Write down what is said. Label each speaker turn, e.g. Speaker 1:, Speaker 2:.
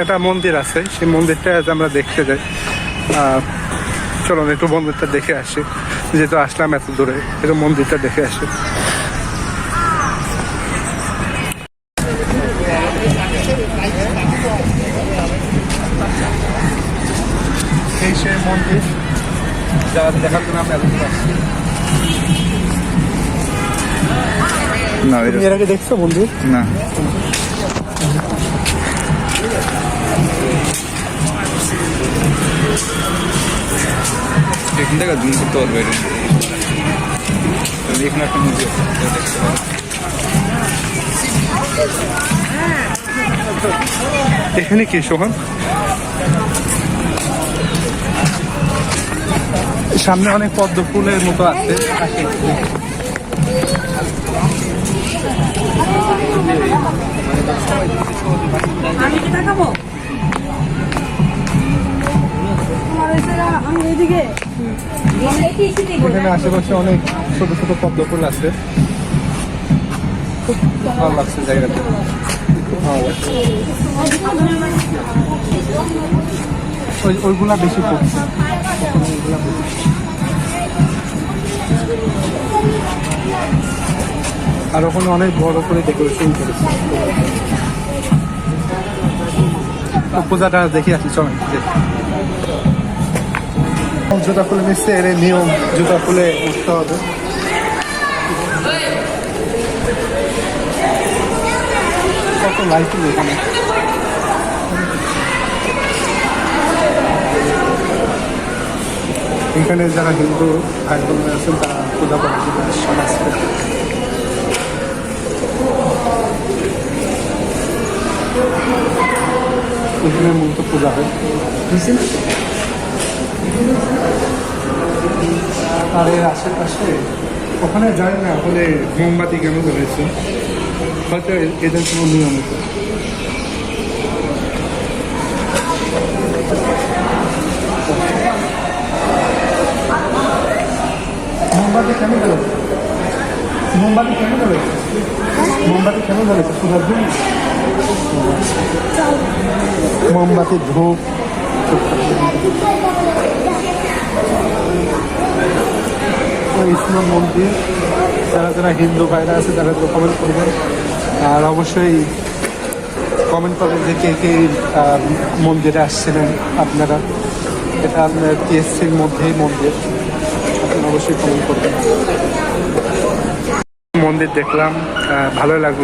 Speaker 1: একটা মন্দির আছে সেই মন্দিরটা আজ আমরা দেখতে যাই। চলুন একটু মন্দিরটা দেখে আসি যেহেতু আসলাম এত দূরে একটু মন্দিরটা দেখে আসি। এই মন্দির যা দেখার জন্য আমরা এত দূরে আসছি।
Speaker 2: না
Speaker 1: তুমি এর আগে দেখছ মন্দির?
Speaker 2: না। এখান থেকে জুম করতে পারবে এখানে একটা মুভি দেখতে।
Speaker 1: এখানে কি সোহান সামনে অনেক পদ্ম ফুলের মতো আছে আসে।
Speaker 3: আমি কি দেখাবো তোমার হয়েছে না, আমি এইদিকে
Speaker 1: এখানে আশেপাশে অনেক ছোট ছোট পদ্ম ফুল আছে। ভালো লাগছে জায়গাটা। ওই ওইগুলা বেশি আর ওখানে অনেক বড় করে ডেকোরেশন করেছে। পূজাটা দেখে আসি, চলেন, দেখি। জুতা খুলে নিচ্ছে, এর নিয়ম, জুতা খুলে উঠতে হবে। কত লাইটিং এখানে? এখানে যারা হিন্দু ভাই বোনেরা আছেন, তারা পূজা করে সমাজ এখানে মূলত পূজা হয়। আর এর আশেপাশে ওখানে যাই না, ওখানে মোমবাতি কেন ধরেছে? হয়তো এদের কোনো নিয়ম মোমবাতি কেন ধরেছে? মোমবাতি কেন ধরেছে? মোমবাতি কেন ধরেছে? পূজার জন্য? মোমবাতি ধূপ ইসলাম মন্দির, যারা যারা হিন্দু ভাইরা আছে তারা তো কমেন্ট করবেন। আর অবশ্যই কমেন্ট করবেন যে কে কে মন্দিরে আসছিলেন আপনারা। এটা আপনার টিএসসির মধ্যেই মন্দির। আপনারা অবশ্যই কমেন্ট করবেন। মন্দির দেখলাম ভালো লাগল।